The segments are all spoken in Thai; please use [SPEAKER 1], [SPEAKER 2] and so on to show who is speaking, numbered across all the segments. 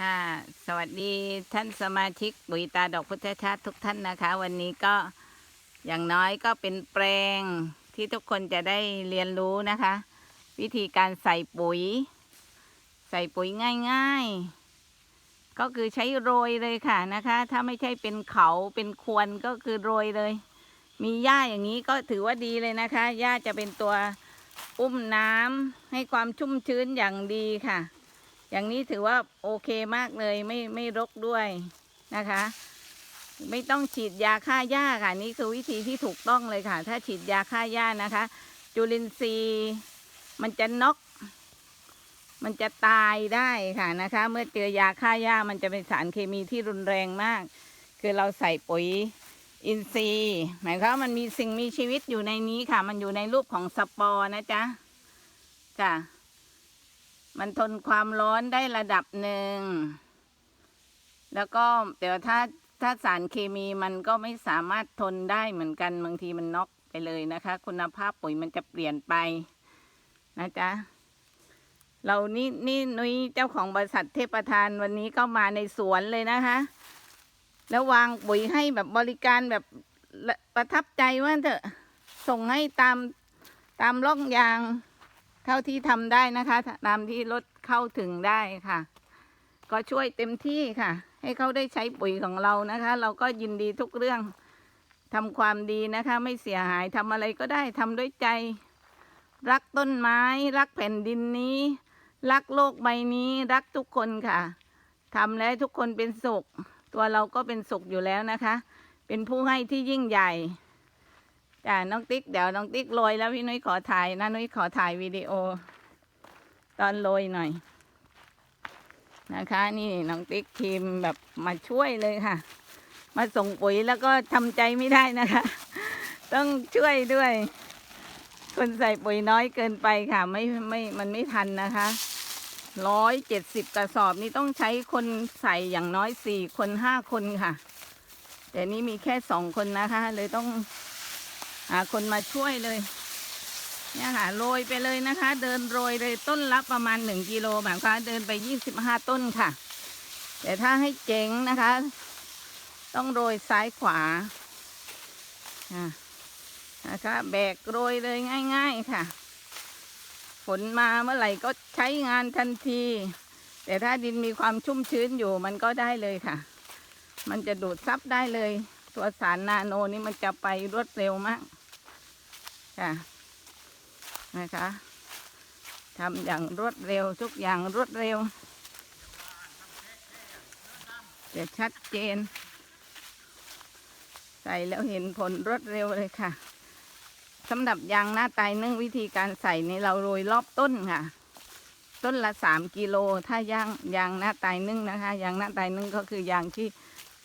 [SPEAKER 1] ค่ะ สวัสดีท่านสมาชิกปุ๋ยตาดอกพุทธชาติทุกท่านนะคะ วันนี้ก็อย่างน้อยก็เป็นแปลงที่ทุกคนจะได้เรียนรู้นะคะ วิธีการใส่ปุ๋ย ใส่ปุ๋ยง่าย ๆ ก็คือใช้โรยเลยค่ะนะคะ ถ้าไม่ใช่เป็นเขาเป็นควรก็คือโรยเลย มีหญ้าอย่างนี้ก็ถือว่าดีเลยนะคะหญ้าจะเป็นตัวอุ้มน้ำให้ความชุ่มชื้นอย่างดีค่ะ อย่างนี้ถือว่าโอเคมากเลยไม่ไม่รกด้วยนะคะ ไม่ต้องฉีดยาฆ่าหญ้าค่ะนี่คือวิธีที่ถูกต้องเลยค่ะ ถ้าฉีดยาฆ่าหญ้านะคะ จุลินทรีย์ มันจะนกมันจะตายได้ค่ะนะคะ เมื่อเจอยาฆ่าหญ้ามันจะเป็นสารเคมีที่รุนแรงมาก คือเราใส่ปุ๋ยอินทรีย์หมายความว่ามันมีสิ่งมีชีวิตอยู่ในนี้ค่ะ มันอยู่ในรูปของสปอร์นะจ๊ะจ้ะ มันทนความร้อนได้ระดับหนึ่ง แล้วก็แต่ว่าถ้าถ้าสารเคมีมันก็ไม่สามารถทนได้เหมือนกันบางทีมันน็อกไปเลยนะคะ คุณภาพปุ๋ยมันจะเปลี่ยนไปนะจ๊ะเรานี่นี่นุ้ยเจ้าของบริษัทเทพประธานวันนี้ก็มาในสวนเลยนะคะ แล้ววางปุ๋ยให้แบบบริการแบบประทับใจว่าเถอะส่งให้ตามตามร่องยาง เท่าที่ทำได้นะคะตามที่รถเข้าถึงได้ค่ะ ก็ช่วยเต็มที่ค่ะ ให้เขาได้ใช้ปุ๋ยของเรานะคะ เราก็ยินดีทุกเรื่องทำความดีนะคะ ไม่เสียหายทำอะไรก็ได้ทำด้วยใจ รักต้นไม้ รักแผ่นดินนี้ รักโลกใบนี้ รักทุกคนค่ะทำแล้วทุกคนเป็นสุข ตัวเราก็เป็นสุขอยู่แล้วนะคะ เป็นผู้ให้ที่ยิ่งใหญ่ จ้าน้องติ๊กเดี๋ยวน้องติ๊กโรยแล้วพี่นุ้ยขอถ่ายนะนุ้ยขอถ่ายวิดีโอ ตอนโรยหน่อย นะคะ นี่น้องติ๊กทีมแบบมาช่วยเลยค่ะ มาส่งปุ๋ยแล้วก็ทำใจไม่ได้นะคะ ต้องช่วยด้วย คนใส่ปุ๋ยน้อยเกินไปค่ะ ไม่ไม่มันไม่ทันนะคะร้อยเจ็ดสิบกระสอบนี่ต้องใช้คนใส่อย่างน้อยสี่คนห้าคนค่ะ แต่นี้มีแค่สองคนนะคะ เลยต้อง หาคนมาช่วยเลย เนี่ยค่ะโรยไปเลยนะคะ เดินโรยเลยต้นละประมาณหนึ่งกิโลหมายความว่าเดินไปยี่สิบห้าต้นค่ะ แต่ถ้าให้เจ๋งนะคะ ต้องโรยซ้ายขวาอะนะคะแบกโรยเลยง่าย ๆค่ะ ฝนมาเมื่อไหร่ก็ใช้งานทันที แต่ถ้าดินมีความชุ่มชื้นอยู่มันก็ได้เลยค่ะ มันจะดูดซับได้เลย ตัวสารนาโนนี่มันจะไปรวดเร็วมาก ค่ะ นะคะทำอย่างรวดเร็วทุกอย่างรวดเร็วจะชัดเจน ใส่แล้วเห็นผลรวดเร็วเลยค่ะสำหรับยางหน้าไตนึ่งวิธีการใส่นี่เราโรยรอบต้นค่ะ ต้นละสามกิโลถ้ายางยางหน้าไตนึ่งนะคะยางหน้าไตนึ่งก็คือยางที่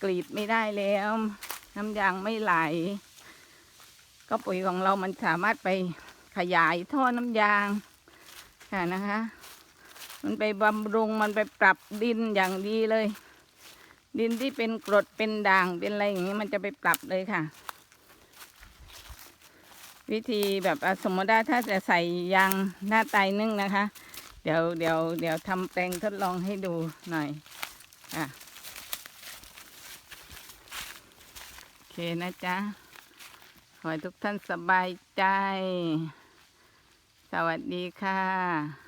[SPEAKER 1] กรีดไม่ได้แล้ว น้ำยางไม่ไหล ก็ปุ๋ยของเรามันสามารถไปขยายท่อน้ำยางค่ะนะคะ มันไปบำรุงมันไปปรับดินอย่างดีเลย ดินที่เป็นกรดเป็นด่างเป็นอะไรอย่างนี้มันจะไปปรับเลยค่ะ วิธีแบบอะสมมติว่าถ้าจะใส่ยางหน้าไตนึ่งนะคะ เดี๋ยวเดี๋ยวเดี๋ยวทำแปลงทดลองให้ดูหน่อยค่ะโอเค นะจ๊ะ ขอให้ทุกท่านสบายใจ สวัสดีค่ะ